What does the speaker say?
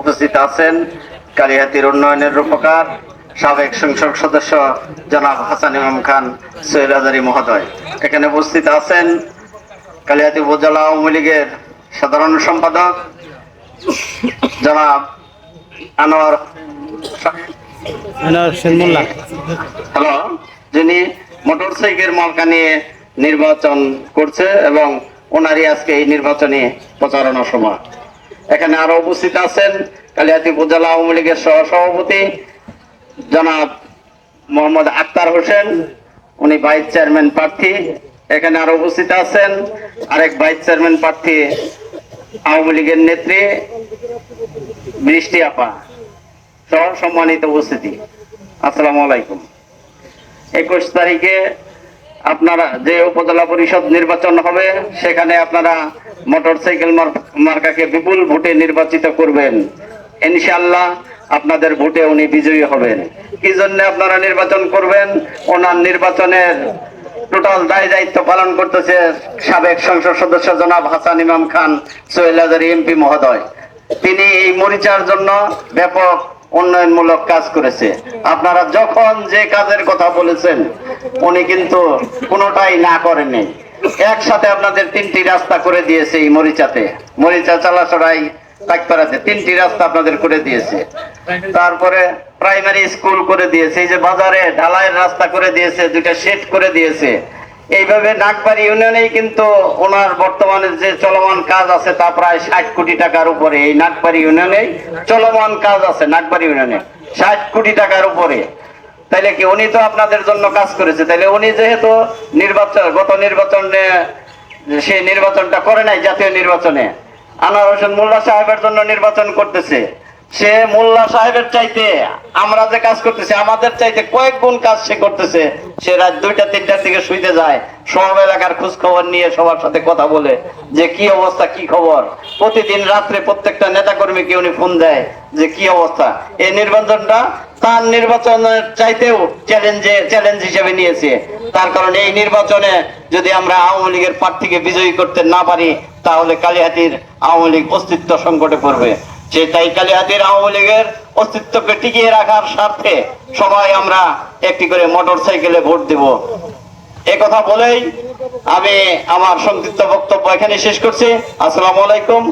উপস্থিত আছেন কালিহাতির উন্নয়নের রূপকার সাবেক সংসদ সদস্য জনাব হাসান ইমাম খান সৈয়দ আজারি মহোদয়। এখানে উপস্থিত আছেন কালিহাতি উপজেলা আওয়ামী লীগের সাধারণ সম্পাদক জনাব আনোয়ার হ্যালো যিনি মোটরসাইকেল মার্কা নিয়ে নির্বাচন করছে এবং ওনারই আজকে এই নির্বাচনী প্রচারণা সময়। এখানে আরও উপস্থিত আছেন কালিয়াতি উপজেলা আওয়ামী লীগের সহ সভাপতি জনাব মোহাম্মদ আক্তার হোসেন, উনি ভাইস চেয়ারম্যান প্রার্থী। এখানে আরও উপস্থিত আছেন আরেক ভাইস চেয়ারম্যান প্রার্থী আওয়ামী লীগের নেত্রী বৃষ্টি আপা সহ সম্মানিত উপস্থিতি। আসসালামু আলাইকুম। একুশ তারিখে আপনারা যে উপজেলা পরিষদ নির্বাচন হবে, সেখানে আপনারা মোটরসাইকেল মার- মার্কাকে বিপুল ভোটে নির্বাচিত করবেন। ইনশাল্লাহ আপনাদের ভোটে উনি বিজয়ী হবেন। কি জন্য আপনারা নির্বাচন করবেন? ওনার নির্বাচনের টোটাল দায় দায়িত্ব পালন করতেছে সাবেক সংসদ সদস্য জনাব হাসান ইমাম খান, সোহেল এমপি মহোদয়। তিনি এই মরিচার জন্য ব্যাপক উন্নয়নমূলক কাজ করেছে। আপনারা যখন যে কাজের কথা বলেছেন, উনি কিন্তু কোনোটাই না করেনি একসাথে আপনাদের তিনটি রাস্তা করে দিয়েছে এই মরিচাতে। মরিচা চালাচড়াই তাকপাড়াতে তিনটি রাস্তা আপনাদের করে দিয়েছে। তারপরে প্রাইমারি স্কুল করে দিয়েছে, এই যে বাজারে ঢালাইয়ের রাস্তা করে দিয়েছে, দুইটা শেড করে দিয়েছে। এইভাবে নাগবাড়ি ইউনিয়নেই কিন্তু ওনার বর্তমানে যে চলমান কাজ আছে তা প্রায় ষাট কোটি টাকার উপরে। এই নাগবাড়ি ইউনিয়নেই চলমান কাজ আছে, নাগবাড়ি ইউনিয়নে। ষাট কোটি টাকার উপরে। তাইলে কি উনি তো আপনাদের জন্য কাজ করেছে? তাইলে উনি যেহেতু নির্বাচন, গত নির্বাচনে সেই নির্বাচনটা করে নাই জাতীয় নির্বাচনে। আনোয়ার হোসেন মোল্লা সাহেবের জন্য নির্বাচন করতেছে। সে মোল্লা সাহেবের চাইতে, আমরা যে কাজ করতেছি, আমাদের চাইতে কয়েক গুণ কাজ সে করতেছে। সে রাত দুইটা, তিনটার দিকে শুইতে যায়, সব এলাকার খোঁজ খবর নিয়ে সবার সাথে কথা বলে, যে কি অবস্থা, কি খবর? প্রতিদিন রাত্রে প্রত্যেকটা নেতা কর্মীকে উনি ফোন দেয়, যে কি অবস্থা? এই নির্বাচনটা তার নির্বাচনের চাইতেও চ্যালেঞ্জে, চ্যালেঞ্জ হিসেবে নিয়েছে। তার কারণে এই নির্বাচনে যদি আমরা আওয়ামী লীগের প্রার্থীকে বিজয়ী করতে না পারি, তাহলে কালিহাতির আওয়ামী লীগ অস্তিত্ব সংকটে পড়বে। সে তাই কালিহাতির আওয়ামী লীগের অস্তিত্বকে টিকিয়ে রাখার স্বার্থে সবাই আমরা একটি করে মোটর সাইকেলে ভোট দেব। কথা বলেই আমি আমার সংক্ষিপ্ত বক্তব্য এখানে শেষ করছি। আসসালামু আলাইকুম।